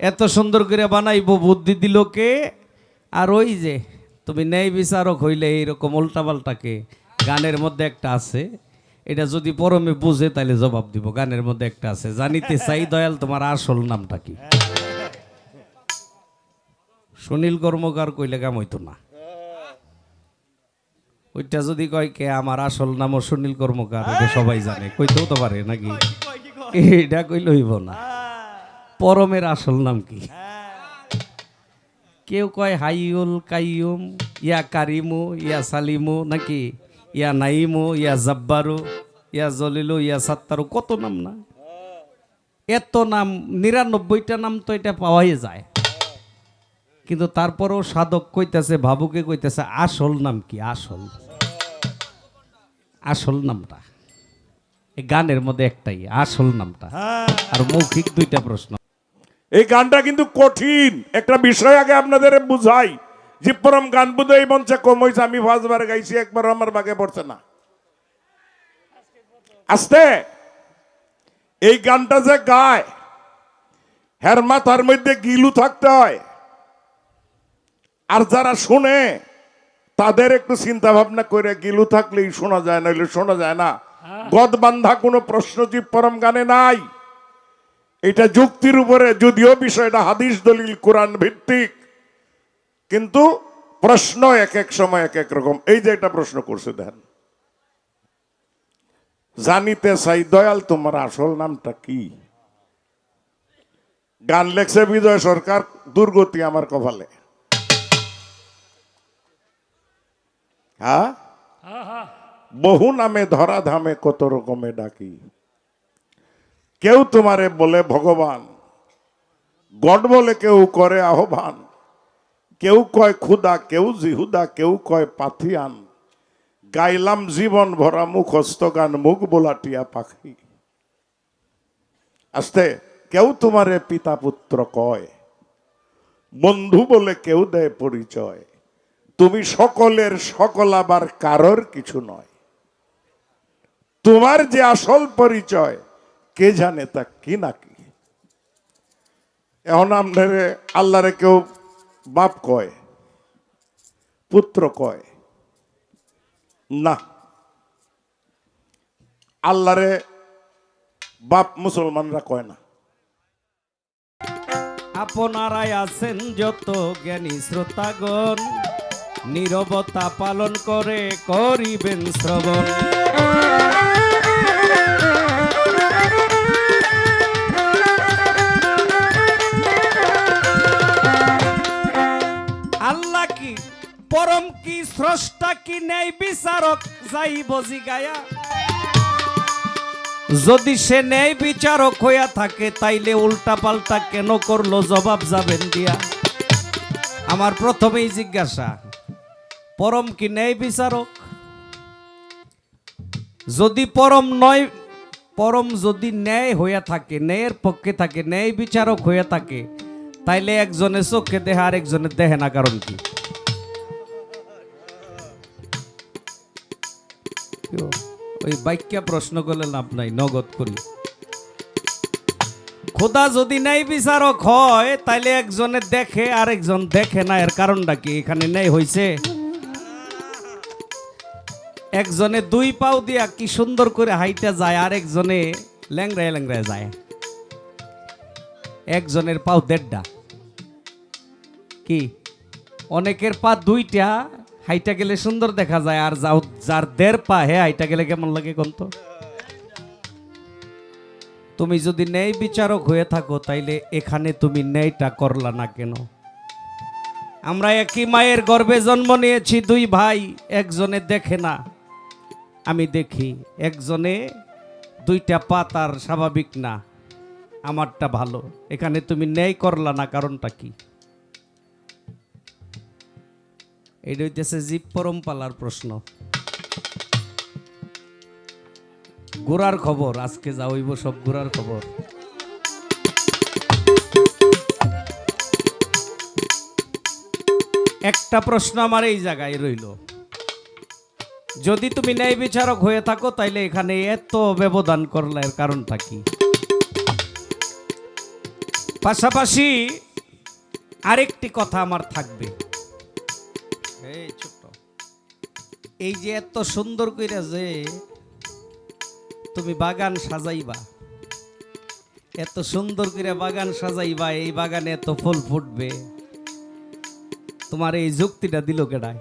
এত সুন্দর করে বানাইব বুদ্ধি দিল কে? আর ওই যে তুমি ন্যায় বিচারক হইলে এইরকম উল্টাপাল্টাকে গানের মধ্যে একটা আছে। এটা যদি পরমে বুঝে তাহলে জবাব দিব গানের মধ্যে একটা আছে। জানিতে চাই দয়াল তোমার আসল নামটা কি? সুনীল কর্মকার কইলে কাম হইতো না। ওইটা যদি কয় কে আমার আসল নামও সুনীল কর্মকার সবাই জানে। কইতেও তো পারে নাকি? এটা কইলে হইব না। পরমের আসল নাম কি? কেউ কয় হাইউল কাইয়ুম ইয়া কারিমু ইয়া সালিমু নাকি ইয়া নাইমু ইয়া জাব্বারু ইয়া জলিলু ইয়া সাত্তারু কত নাম না? এত নাম নিরানব্বইটা নাম তো এটা পাওয়াই যায়। কিন্তু তারপরেও সাধক কইতেছে ভাবুকে কইতেছে আসল নাম কি? আসল। আসল নামটা। গানের মধ্যে একটাই আসল নামটা। আর মৌখিক দুইটা প্রশ্ন। এই গানটা কিন্তু কঠিন। একটা বিষয় আগে আপনাদের বুঝাই। যে পরম গান বুধ এই মঞ্চে কম হয়েছে আমি পাঁচবার গাইছি একবার আমার বাগে পড়ছে না। আস্তে। এই গানটা যে গায় হের মাথার মধ্যে গিলু থাকতে হয়। আর যারা শুনে তাদের একটু চিন্তা ভাবনা করে গিলু থাকলেই শোনা যায় না শোনা যায় না। গদ বান্ধা কোনো প্রশ্ন জীব পরম গানে নাই। এটা যুক্তির উপরে যদিও বিষয়টা হাদিস দলিল কোরআন ভিত্তিক কিন্তু প্রশ্ন এক এক সময় এক এক রকম। এই যে একটা প্রশ্ন করছে দেন জানিতে চাই দয়াল তোমার আসল নামটা কি? গান লেখছে বিজয় সরকার দুর্গতি আমার কপালে। হ্যাঁ? বহু নামে ধরা ধামে কত রকমে ডাকি। কেউ তোমারে বলে ভগবান। গড বলে কেউ করে আহ্বান। কেউ কয় খুদা কেউ জিহুদা, কেউ কয় পাথিয়ান। গাইলাম জীবন ভরা মুখস্থ গান মুখ বোলাটিয়া পাখি। আস্তে, কেউ তোমারে পিতা পুত্র কয়। বন্ধু বলে কেউ দেয় পরিচয়। তুমি সকলের সকল আবার কারোর কিছু নয়। তোমার যে আসল পরিচয় কে জানে তা কি নাকি এখন আপনারে, আল্লাহরে কেউ বাপ কয়, পুত্র কয়, না। আল্লাহরে বাপ মুসলমানরা কয় না। আপনারাই আছেন যত জ্ঞানী শ্রোতাগণ, নীরবতা পালন করে করিবেন শ্রবণ। পরম কি স্রষ্টা কি নেই বিচারক বজি গায়া যদি সে ন্যায় বিচারক হইয়া থাকে, তাইলে উল্টা পাল্টা কেন করল, জবাব যাবেন দিয়া। আমার প্রথমেই জিজ্ঞাসা, পরম কি ন্যায় বিচারক? যদি পরম নয়, পরম যদি ন্যায় হইয়া থাকে ন্যায়ের পক্ষে থাকে ন্যায় বিচারক হইয়া থাকে, তাইলে একজনের চোখে দেহে আর একজনের দেহে না, কারণ কি? ওই বাক্যা প্রশ্ন করলে লাভ নাই, নগদ করি। খোদা যদি নাই বিচারক হয়, তাইলে একজনে দেখে আর একজন দেখে না, এর কারণটা কি? এখানে নেই, হইছে? একজনে দুই পাও দিয়া কি সুন্দর করে হাইটা যায় আর একজনে ল্যাংরায় ল্যাংরায় যায়। একজনের পাও দেড়টা। কি? অনেকের পা দুইটা হাইটা গেলে সুন্দর দেখা যায়, আর যাও যার দেড় পা হে, হাইটা গেলে কেমন লাগে কোন তো? তুমি যদি ন্যায় বিচারক হয়ে থাকো, তাইলে এখানে তুমি ন্যায়টা করলা না কেন? আমরা একই মায়ের গর্ভে জন্ম নিয়েছি, দুই ভাই, একজনে দেখে না। আমি দেখি, একজনে দুইটা পা তার স্বাভাবিক না, আমারটা ভালো। এখানে তুমি ন্যায় করলা না, কারণটা কি? এটা হইতেছে জীব পরম্পালার প্রশ্ন। গোড়ার খবর, আজকে যা হইব সব গোড়ার খবর। একটা প্রশ্ন আমার এই জায়গায় রইল। যদি তুমি ন্যায় বিচারক হয়ে থাকো, তাইলে এখানে এত ব্যবধান করলে এর কারণটা কি? পাশাপাশি আরেকটি কথা আমার থাকবে। এই এই যে এত সুন্দর কইরা যে তুমি বাগান সাজাইবা, এত সুন্দর করে বাগান সাজাইবা, এই বাগানে এত ফুল ফুটবে, তোমার এই যুক্তিটা দিল কেডায়?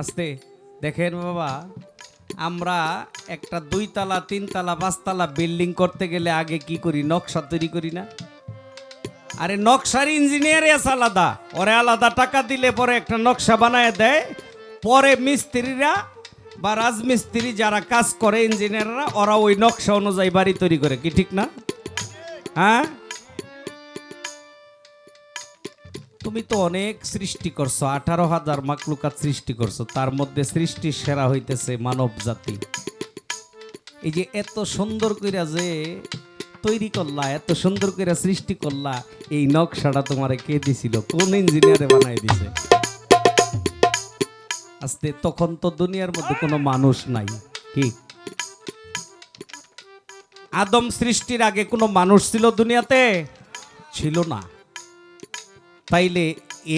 আস্তে, দেখেন বাবা, আমরা একটা দুই দুইতলা, তিনতলা, পাঁচতলা বিল্ডিং করতে গেলে আগে কি করি? নকশা তৈরি করি না? আরে নকশার ইঞ্জিনিয়ার আছে আলাদা। ওরে আলাদা টাকা দিলে পরে একটা নকশা বানায় দেয়। পরে মিস্ত্রিরা বা রাজমিস্ত্রি যারা কাজ করে ইঞ্জিনিয়াররা ওরা ওই নকশা অনুযায়ী বাড়ি তৈরি করে, কি ঠিক না? হ্যাঁ? তুমি তো অনেক সৃষ্টি করছ, আঠারো হাজার মাকলুকাত সৃষ্টি করছ, তার মধ্যে সৃষ্টির সেরা হইতেছে মানব জাতি এই যে এত সুন্দর কইরা যে তৈরি করলা, এত সুন্দর করে সৃষ্টি করলা, এই নকশাটা তোমারে কে দিছিল? কোন ইঞ্জিনিয়ারে বানাই দিছে? আস্তে, তখন তো দুনিয়ার মধ্যে কোনো মানুষ নাই, কি? আদম সৃষ্টির আগে কোনো মানুষ ছিল দুনিয়াতে? ছিল না। তাইলে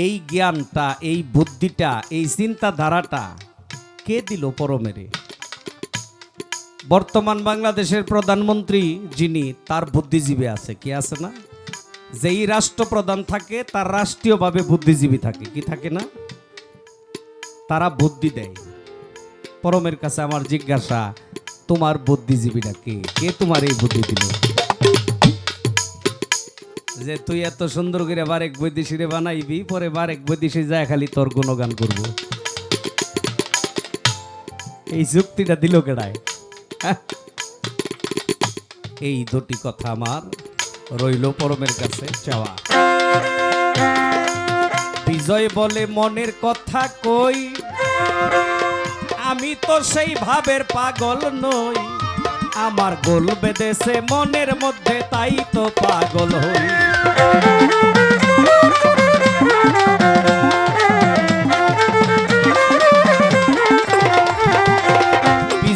এই জ্ঞানটা, এই বুদ্ধিটা, এই চিন্তাধারাটা কে দিল পরমেরে? বর্তমান বাংলাদেশের প্রধানমন্ত্রী যিনি, তার বুদ্ধিজীবী আছে, কি আছে না? যেই রাষ্ট্রপ্রধান থাকে, তার রাষ্ট্রীয়ভাবে বুদ্ধিজীবী থাকে, কি থাকে না? তারা বুদ্ধি দেয়। পরমের কাছে আমার জিজ্ঞাসা, তোমার বুদ্ধিজীবীটা কে? কে তোমার এই বুদ্ধি দিল? যে, তুই এত সুন্দর করে বারেক বৈদেশিরে বানাইবি, পরে বারেক বৈদেশি যায় খালি তোর গুণগান করব। এই যুক্তিটা দিল কেডায়? এই দুটি কথা আমার রইল পরমের কাছে চাওয়া। বিজয় বলে মনের কথা কই? আমি তো সেই ভাবের পাগল নই। আমার গোল বেঁধেছে মনের মধ্যে, তাই তো পাগল হই।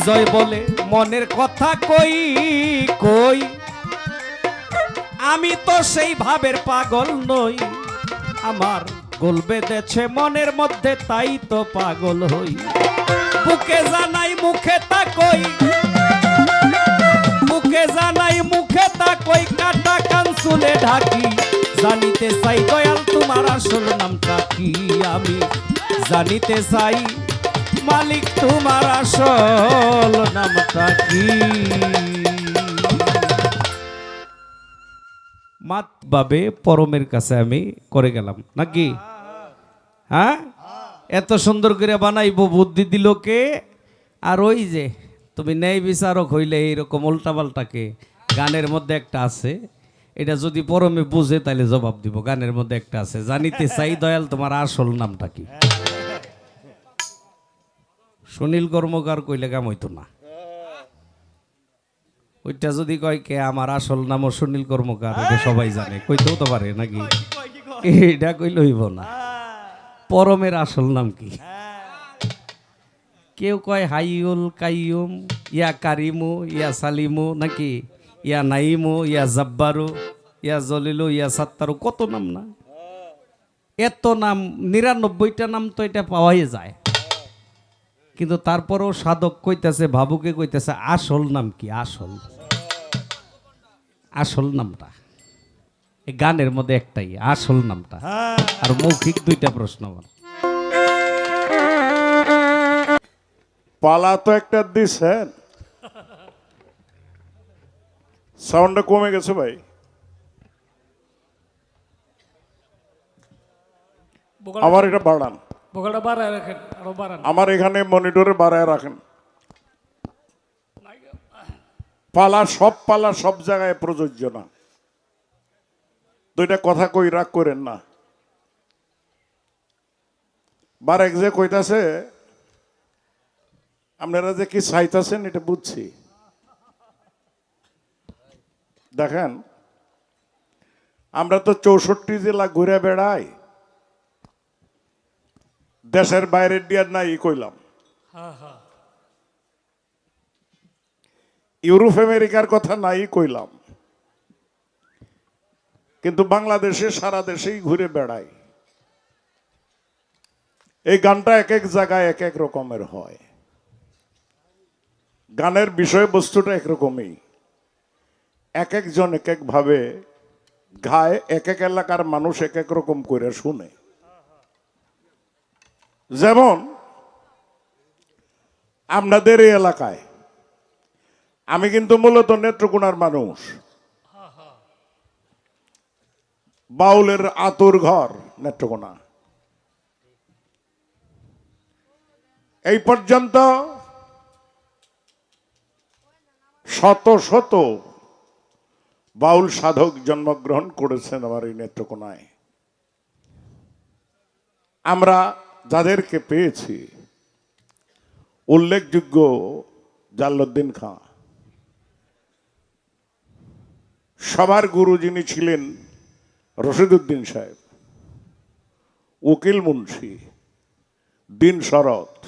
বিজয় বলে মনের কথা কই কই? আমি তো সেই ভাবের পাগল নই, আমার গোল বেঁধেছে মনের মধ্যে, তাই তো পাগল হই। বুকে জানাই মুখে তা কই মুখে জানাই মুখে তা কই, কাটা কান চুলে ঢাকি। জানিতে চাই দয়াল, তোমার আসল নামটা কি? আমি জানিতে চাই মালিক, তোমার আসল নামটা কি? মাত বাবে পরমের কাছে আমি করে গেলাম, নাকি? হ্যাঁ? এত সুন্দর করে বানাইবো, বুদ্ধি দিল কে? আর ওই যে, তুমি ন্যায় বিচারক হইলে এইরকম উল্টাপাল্টাকে গানের মধ্যে একটা আছে। এটা যদি পরমে বুঝে তাহলে জবাব দিব, গানের মধ্যে একটা আছে। জানিতে চাই দয়াল, তোমার আসল নামটা কি? সুনীল কর্মকার কইলে কাম হইতো না। ওইটা যদি কয় কে আমার আসল নামও সুনীল কর্মকার এটা সবাই জানে। কইতেও তো পারে নাকি? এটা কইলে হইব না। পরমের আসল নাম কি? কেউ কয় হাইউল কাইয়ুম ইয়া কারিমু ইয়া সালিমু নাকি? ইয়া নাইমু ইয়া জাব্বারু ইয়া জলিলু ইয়া সাত্তারু কত নাম না? এত নাম নিরানব্বইটা নাম তো এটা পাওয়াই যায়। কিন্তু তারপরেও সাধক কইতেছে ভাবুকে কইতেছে আসল নাম কি? আসল। আসল নামটা। এই গানের মধ্যে একটাই আসল নামটা। আর মৌখিক দুইটা প্রশ্ন আমার। পালা তো একটা দিছেন সাউন্ডটা কমে গেছে ভাই। আবার এটা বাড়ান। আমার এখানে মনিটরে বাড়ায় রাখেন। পালা, সব পালা, সব জায়গায় প্রযোজ্য না। দুইটা কথা কই রাগ করেন না। বারেক যে কইতাছে, আপনারা যে কি চাইতাছেন এটা বুঝছি। দেখেন, আমরা তো চৌষট্টি জেলা ঘুরে বেড়াই। দেশের বাইরের ডিয়ার নাই কইলাম। ইউরোপ আমেরিকার কথা নাই কইলাম। কিন্তু বাংলাদেশে সারা দেশেই ঘুরে বেড়াই এই গানটা এক এক জায়গায় এক এক রকমের হয়। গানের বিষয়বস্তুটা একরকমই এক একজন এক এক ভাবে গায় এক এক এলাকার মানুষ এক এক রকম করে শুনে। যেমন আপনাদের এই এলাকায়, আমি কিন্তু মূলত নেত্রকোনার মানুষ। বাউলের আতুর ঘর নেত্রকোনা। এই পর্যন্ত শত শত বাউল সাধক জন্মগ্রহণ করেছেন আমার এই নেত্রকোনায়। আমরা যাদেরকে পেয়েছি। উল্লেখযোগ্য জাল্লুদ্দিন খাঁ। সবার গুরু যিনি ছিলেন রশিদুদ্দিন সাহেব, উকিল মুন্সি, দিন শরৎ।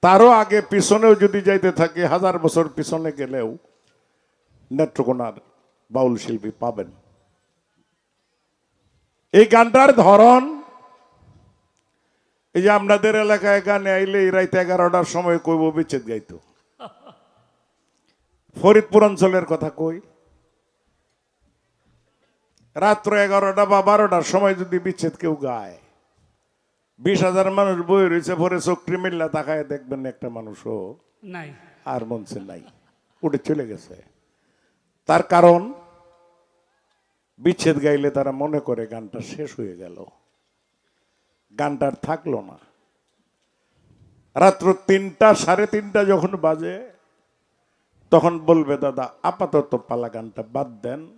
তারও আগে পিছনেও যদি যাইতে থাকে, হাজার বছর পিছনে গেলেও নেত্রকোনার বাউল শিল্পী পাবেন। এই গানটার ধরন এই যে আপনাদের এলাকায় গানে আইলে এই রাইতে এগারোটার সময় কইব বিচ্ছেদ গাইতো। ফরিদপুর অঞ্চলের কথা কই। রাত্র এগারোটা বা বারোটার সময় যদি বিচ্ছেদ কেউ গায় বিশ হাজার মানুষ বই রয়েছে পরে চক্রি মিল্লা তাকায় দেখবেন একটা মানুষও নাই। আর মঞ্চে নাই উঠে চলে গেছে। তার কারণ বিচ্ছেদ গাইলে তারা মনে করে গানটা শেষ হয়ে গেল। গানটা আর থাকল না। রাত্র তিনটা, সাড়ে তিনটা যখন বাজে, তখন বলবে, দাদা, আপাতত পালা গানটা বাদ দেন।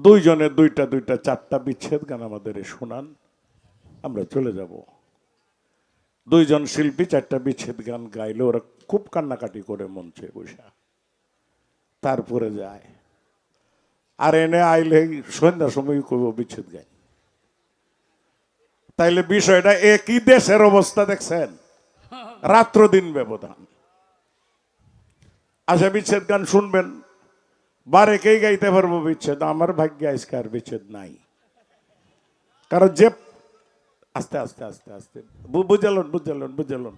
দুইজনে দুইটা দুইটা, চারটা বিচ্ছেদ গান আমাদের শোনান। আমরা চলে যাব। দুইজন শিল্পী চারটা বিচ্ছেদ গান গাইলে, ওরা খুব কান্নাকাটি করে মঞ্চে বসে। তারপরে যায়। আর এনে আইলে সন্ধ্যার সময় করব বিচ্ছেদ গাই তাইলে বিষয়টা একই দেশের অবস্থা দেখছেন। রাত্র দিন ব্যবধান। আচ্ছা বিচ্ছেদ গান শুনবেন। বারেকেই গাইতে পারব বিচ্ছেদ? আমার ভাগ্যে আজকে আর বিচ্ছেদ নাই। কারণ যে আস্তে আস্তে আস্তে আস্তে। বুঝালন বুঝালন বুঝালন।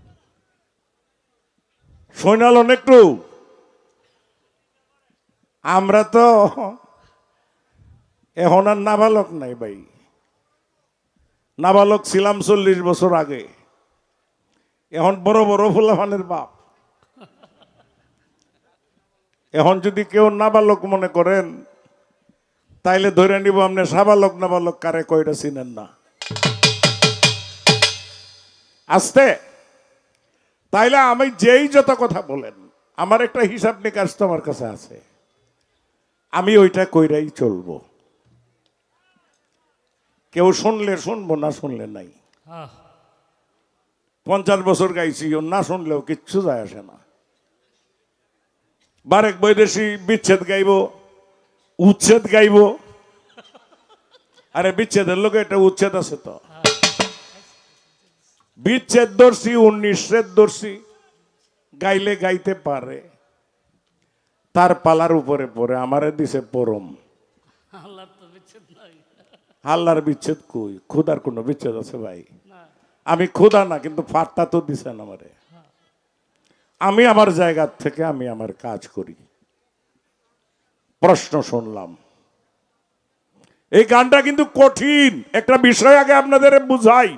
শোনালন একটু। আমরা তো এখন আর নাবালক নাই ভাই। নাবালক ছিলাম চল্লিশ বছর আগে। এখন বড় বড় ফুলাফানের বাপ। এখন যদি কেউ নাবালক মনে করেন, তাইলে ধরে নিব আপনি সাবালক নাবালক কারে কয়টা চিনেন না। আসতে। তাইলে আমি যেই যত কথা বলেন, আমার একটা হিসাব নিকাশ তো আমার কাছে আছে। আমি ওইটা কইরাই চলবো। কেউ শুনলে শুনব না শুনলে নাই। পঞ্চাশ বছর গাইছি না শুনলেও কিচ্ছু যায় আসে না। বারেক বৈদেশি বিচ্ছেদ গাইব উচ্ছেদ গাইব। আরে বিচ্ছেদের লোকে একটা উচ্ছেদ আছে তো। বিচ্ছেদ দর্শি উনিশের দর্শি গাইলে গাইতে পারে। তার পালার উপরে পড়ে আমারে দিছে পরম আল্লাহ তো বিচ্ছেদ নাই আল্লাহর বিচ্ছেদ কই? খুদার কোনো বিচ্ছেদ আছে ভাই? আমি ক্ষুধা না, কিন্তু ফাটটা তো দিছেন আমারে। আমি আমার জায়গা থেকে আমি আমার কাজ করি। প্রশ্ন শুনলাম। এই গানটা কিন্তু কঠিন। একটা বিষয় আগে আপনাদের বুঝাই।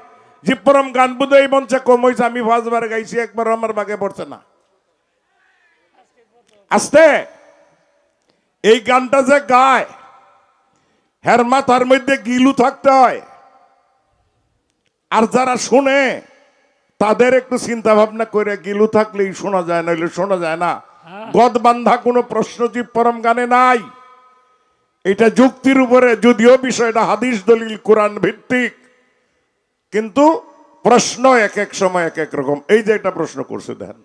যে পরম গান বুধ এই মঞ্চে কম হয়েছে আমি পাঁচবার গাইছি, একবার আমার বাগে পড়ছে না। আস্তে? এই গানটা যে গায় হের মাথার মধ্যে গিলু থাকতে হয়। আর যারা শুনে তাদের একটু চিন্তা ভাবনা করে গিলু থাকলেই শোনা যায় না শোনা যায় না। গদ বান্ধা কোনো প্রশ্নজীব পরম গানে নাই। এটা যুক্তির উপরে যদিও বিষয়টা হাদিস দলিল কোরআন ভিত্তিক। কিন্তু প্রশ্ন এক এক সময় এক এক রকম। এই যে একটা প্রশ্ন করছে দেন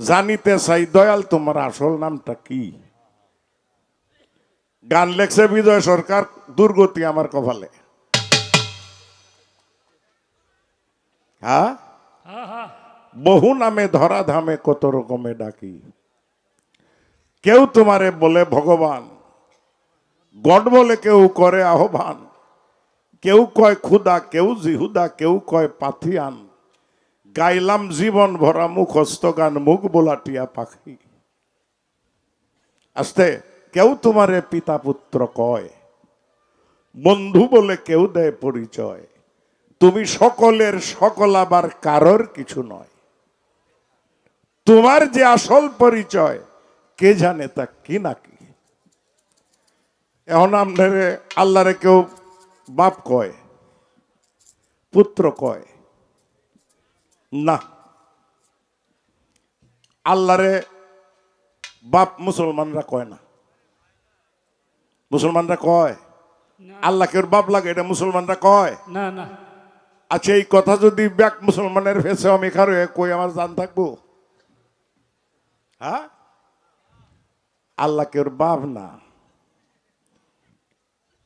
জানিতে চাই দয়াল তোমার আসল নামটা কি? গান লেখছে বিজয় সরকার, দুর্গতি আমার কপালে। হ্যাঁ? বহু নামে ধরা ধামে কত রকমে ডাকি। কেউ তোমারে বলে ভগবান, গড বলে কেউ করে আহ্বান, কেউ কয় ক্ষুদা, কেউ জিহুদা, কেউ কয় পাথিয়ান। গাইলাম জীবন ভরা মুখস্থ গান, মুখ বোলাটিয়া পাখি। আস্তে। কেউ তোমারে পিতা পুত্র কয়? বন্ধু বলে কেউ দেয় পরিচয়। তুমি সকলের সকল আবার কারোর কিছু নয়। তোমার যে আসল পরিচয়, কে জানে তা কি নাকি এখন আপনারে, আল্লাহরে কেউ বাপ কয়, পুত্র কয়? না। আল্লাহরে বাপ মুসলমানরা কয় না। মুসলমানরা কয়? আল্লাহকে ওর বাপ লাগে এটা মুসলমানরা কয়? না না। আচ্ছা এই কথা যদি ব্যাক মুসলমানের ফেসে আমি খারো কই আমার জান থাকব? হ্যাঁ? আল্লাহকে ওর বাপ না।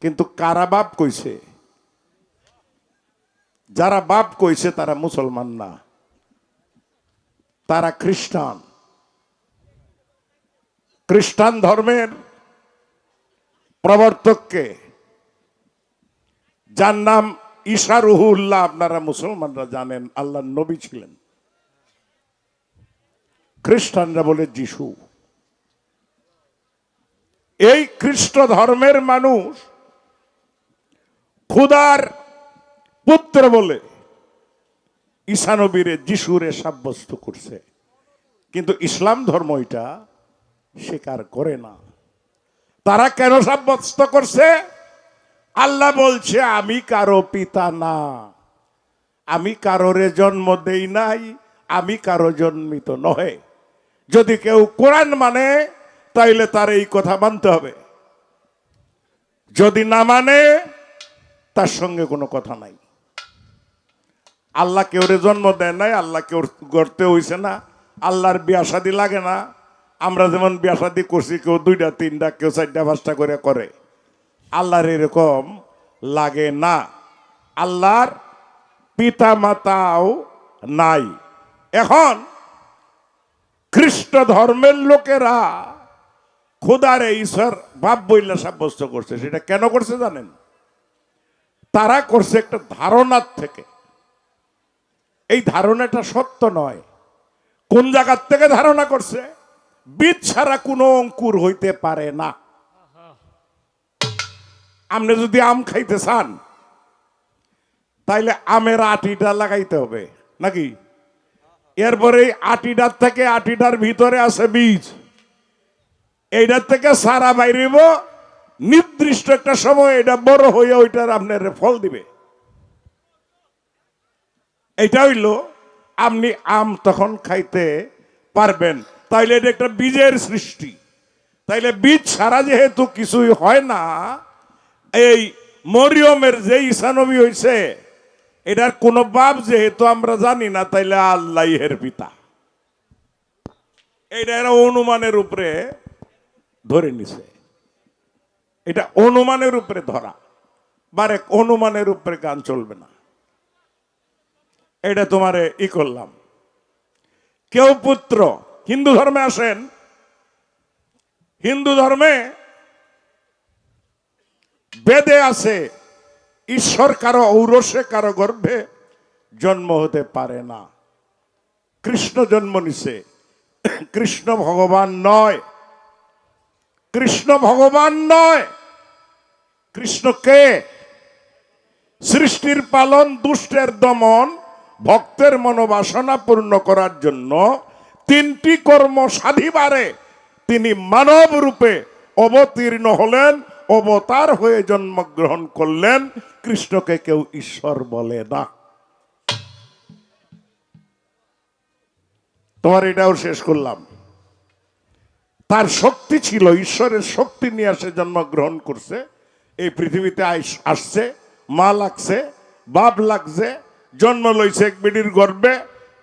কিন্তু কারা বাপ কইছে? যারা বাপ কইছে তারা মুসলমান না। তারা খ্রিস্টান। খ্রিস্টান ধর্মের প্রবর্তককে। যার নাম ঈশা রুহুল্লাহ, আপনারা মুসলমানরা জানেন আল্লাহ নবী ছিলেন। খ্রিস্টানরা বলে যিশু। এই খ্রিস্ট ধর্মের মানুষ খুদার পুত্র বলে ঈশানবীরে যিশুরে সাব্যস্ত করছে। কিন্তু ইসলাম ধর্ম এটা স্বীকার করে না। তারা কেন সাব্যস্ত করছে? আল্লাহ বলছে, আমি কারও পিতা না। আমি কারোরে জন্ম দেই নাই, আমি কারও জন্মিত নহে। যদি কেউ কোরআন মানে তাইলে তার এই কথা মানতে হবে। যদি না মানে তার সঙ্গে কোনো কথা নাই। আল্লাহ কেউরে জন্ম দেয় নাই, আল্লাহ কেউ গড়তে হইছে না, আল্লাহর বিয়া শাদি লাগে না। আমরা যেমন বিয়া শাদি করছি, কেউ দুইটা, তিনটা, কেউ চারটা, পাঁচটা করে করে। আল্লাহর এরকম লাগে না। আল্লাহর পিতা মাতাও নাই। এখন খ্রিস্ট ধর্মের লোকেরা খুদারে ঈশ্বর বাপ বইলা সাব্যস্ত করছে। সেটা কেন করছে জানেন? তারা করছে একটা ধারণার থেকে। এই ধারণাটা সত্য নয়। কোন জায়গার থেকে ধারণা করছে? বীজ ছাড়া কোনো অঙ্কুর হইতে পারে না। আপনি যদি আম খাইতে চান, তাইলে আমের আটিটা লাগাইতে হবে, নাকি? এরপরে আটিটার থেকে আটিটার ভিতরে আছে বীজ। এইটার থেকে সারা বাইরেব, নির্দিষ্ট একটা সময় এটা বড় হয়ে ওইটার আপনার ফল দিবে। এটা হইল, আপনি আম তখন খাইতে পারবেন। তাইলে এটা একটা বীজের সৃষ্টি। তাইলে বীজ ছাড়া যেহেতু কিছুই হয় না, এই মরিয়মের যে ঈশানবী হইছে, এটার কোন বাপ যেহেতু আমরা জানি না, তাইলে আল্লাহের পিতা। এটা এরা অনুমানের উপরে ধরে নিছে। এটা অনুমানের উপরে ধরা। বারে অনুমানের উপরে গান চলবে না। এটা তোমারে ই করলাম। কেউ পুত্র হিন্দু ধর্মে আসেন, হিন্দু ধর্মে বেদে আছে, ঈশ্বর কারও ঔরসে, কারও গর্ভে জন্ম হতে পারে না। কৃষ্ণ জন্ম নিছে, কৃষ্ণ ভগবান নয়। কৃষ্ণ ভগবান নয়। কৃষ্ণ কে? সৃষ্টির পালন, দুষ্টের দমন, ভক্তের মনোবাসনা পূর্ণ করার জন্য তিনটি কর্ম সাধিবারে তিনি মানব রূপে অবতীর্ণ হলেন, অবতার হয়ে জন্মগ্রহণ করলেন, কৃষ্ণকে কেউ ঈশ্বর বলে না। তোমার এটাও শেষ করলাম। তার শক্তি ছিল, ঈশ্বরের শক্তি নিয়ে আসে জন্মগ্রহণ করছে। এই পৃথিবীতে আসছে, মা লাগছে, বাপ লাগছে, জন্ম লইছে এক বেডির গর্বে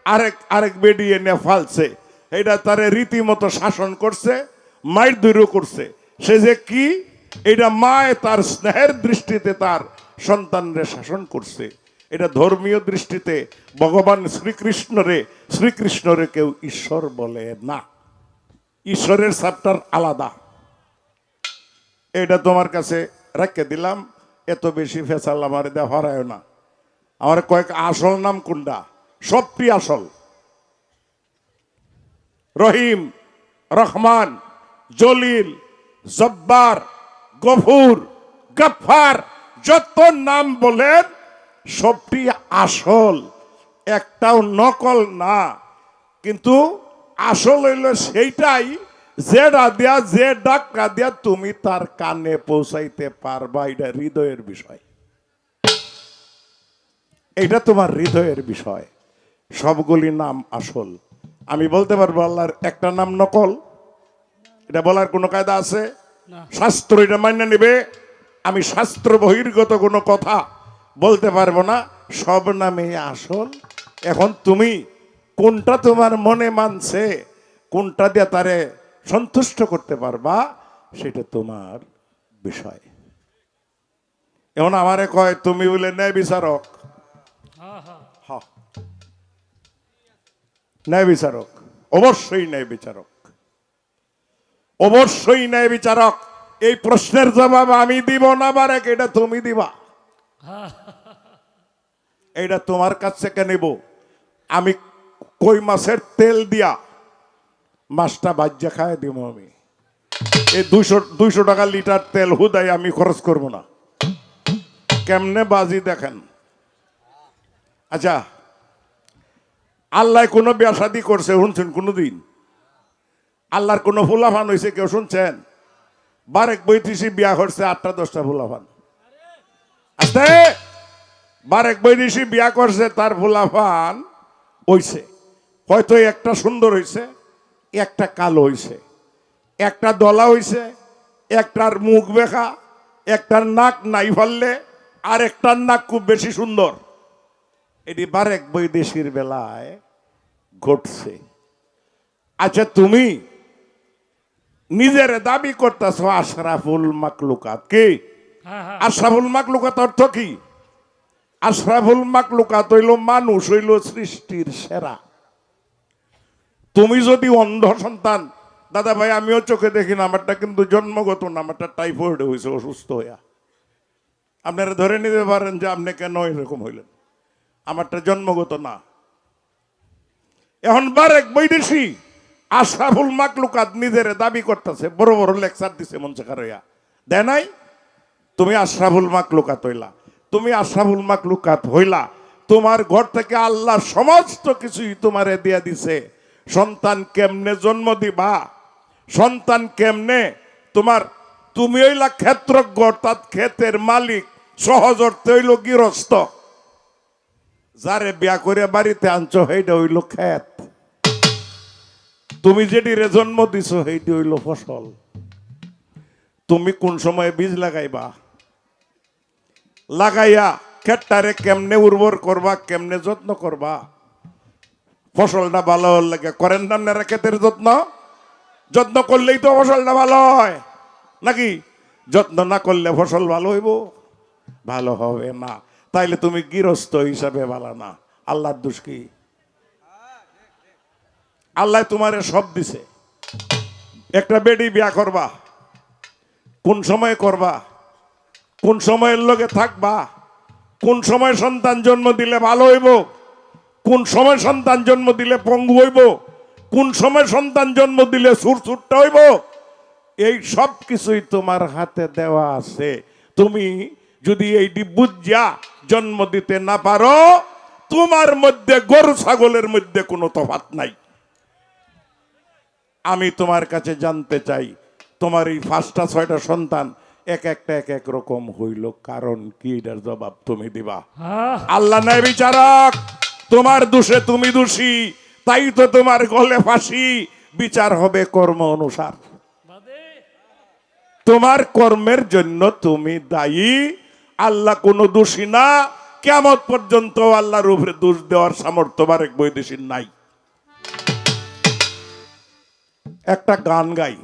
আরেক আরেক বেডি এনে ফালছে। এটা তারে রীতিমতো শাসন করছে মায়ের দৈর্য করছে। সে যে কি? এটা মায় তার স্নেহের দৃষ্টিতে তার সন্তানরে শাসন করছে। এটা ধর্মীয় দৃষ্টিতে ভগবান শ্রীকৃষ্ণরে শ্রীকৃষ্ণরে কেউ ঈশ্বর বলে না। ঈশ্বরের চ্যাপ্টার আলাদা। এটা তোমার কাছে রেখে দিলাম, এত বেশি ফেসাল আমার দেওয়া হরায় না। আমার কয়েক আসল নাম কোনটা? সবটি আসল। রহিম, রহমান, জলিল, জব্বার, গফুর গফার যত নাম বলেন সবটি আসল। একটাও নকল না। কিন্তু আসল হইল সেইটাই যে দিয়া, যে ডাক্কা দিয়া তুমি তার কানে পৌঁছাইতে পারবা, এটা হৃদয়ের বিষয়। এটা তোমার হৃদয়ের বিষয়। সবগুলি নাম আসল। আমি বলতে পারব আল্লাহর একটা নাম নকল। এটা বলার কোনো কায়দা আছে? শাস্ত্র এটা মান্য নেবে। আমি শাস্ত্র বহির্গত কোনো কথা বলতে পারব না। সব নামে আসল। এখন তুমি কোনটা তোমার মনে মানছে কোনটা দিয়ে তারে সন্তুষ্ট করতে পারবা সেটা তোমার বিষয়। এখন আমারে কয় তুমি বলে ন্যায় বিচারক ন্যায় বিচারক। অবশ্যই ন্যায় বিচারক। অবশ্যই ন্যায় বিচারক। এই প্রশ্নের জবাব আমি দিব না বারেক এটা তুমি দিবা। এটা তোমার কাছ থেকে নেব। আমি কই মাছের তেল দিয়া মাছটা বাজ্যা খায় দিব আমি। এই দুইশো দুইশো টাকা লিটার তেল হুদাই আমি খরচ করব না। কেমনে বাজি দেখেন? আচ্ছা আল্লাহ কোনো বিয়াসাদি করছে, শুনছেন কোনোদিন? আল্লাহর কোনো ফুলাফান হয়েছে কেউ শুনছেন? বারেক বৈতিসি বিয়া করছে, আটটা দশটা ফুলাফান। আস্তে! বারেক বৈদেশি বিয়া করছে, তার ফুলাফান হইছে। হয়তো একটা সুন্দর হইছে, একটা কালো হইছে। একটা দলা হইছে, একটার মুখ বেখা, একটার নাক নাই ফেললে আর একটার নাক খুব বেশি সুন্দর। এটি বারেক বৈদেশির বেলায় ঘটছে। আচ্ছা তুমি নিজের দাবি করতেছ আশরাফুল মাকলুকাত কি? হ্যাঁ হ্যাঁ। আশরাফুল মাকলুকাত অর্থ কি? আশরাফুল মাকলুকাত হইল মানুষ হইল সৃষ্টির সেরা। তুমি যদি অন্ধ সন্তান দাদা ভাই আমিও চোখে দেখি না আমারটা কিন্তু জন্মগত না আমারটা টাইফয়েড হয়েছে অসুস্থ হইয়া। আপনারা ধরে নিতে পারেন যে আপনি কেন এরকম হইলেন? আমারটা জন্মগত না। এখন বারেক বৈদেশি আশরাফুল মাকলুকাত নিজের দাবি করতেছে, বড় বড় লেকচার দিছে মঞ্চে দেয় নাই? তুমি আশরাফুল মাকলুকাত হইলা। তুমি আশরাফুল মাকলুকাত হইলা। তোমার ঘর থেকে আল্লাহ সমস্ত কিছুই তোমারে দিয়া দিছে। সন্তান কেমনে জন্ম দিবা? সন্তান কেমনে? তোমার তুমি হইলা ক্ষেত্রজ্ঞ, অর্থাৎ ক্ষেতের মালিক, সহজ অর্থে হইল গৃহস্থ। যারে বিয়া করে বাড়িতে আনছো, সেইটা হইল ক্ষেত। তুমি যেটি রে জন্ম দিছো, সেইটি হইল ফসল। তুমি কোন সময় বীজ লাগাইবা? লাগাইয়া ক্ষেতটারে কেমনে উর্বর করবা, কেমনে যত্ন করবা? ফসলটা ভালো হওয়ার লাগে করেন না আপনারা ক্ষেতের যত্ন? যত্ন করলেই তো ফসলটা ভালো হয়, নাকি? যত্ন না করলে ফসল ভালো হইব? ভালো হবে না। তাইলে তুমি গৃহস্থ হিসাবে ভালো না। আল্লাহর দোষ কি? আল্লাহ তোমারে সব দিছে। একটা বেডি বিয়া করবা। কোন সময় করবা? কোন সময়ের লগে থাকবা? কোন সময় সন্তান জন্ম দিলে ভালো হইব? কোন সময় সন্তান জন্ম দিলে পঙ্গু হইব? কোন সময় সন্তান জন্ম দিলে সুর সুরটা হইব? এই সব কিছুই তোমার হাতে দেওয়া আছে। তুমি যদি এইটি বুঝিয়া জন্ম দিতে না পারো তোমার মধ্যে গরু ছাগলের মধ্যে কোনো তফাত নাই। আমি তোমার কাছে জানতে চাই তোমার এই পাঁচটা ছয়টা সন্তান এক একটা এক এক রকম হইল কারণ কি এটার জবাব তুমি দিবা? আল্লাহ নাই বিচারক তোমার দোষে তুমি দোষী তাই তো তোমার গলে ফাঁসি। বিচার হবে কর্ম অনুসার। তোমার কর্মের জন্য তুমি দায়ী আল্লাহ কোনো দোষী না। কেমন পর্যন্ত আল্লাহর উপরে দোষ দেওয়ার সামর্থ্য বারেক বৈদেশীর নাই। একটা গান গাই।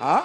হ্যাঁ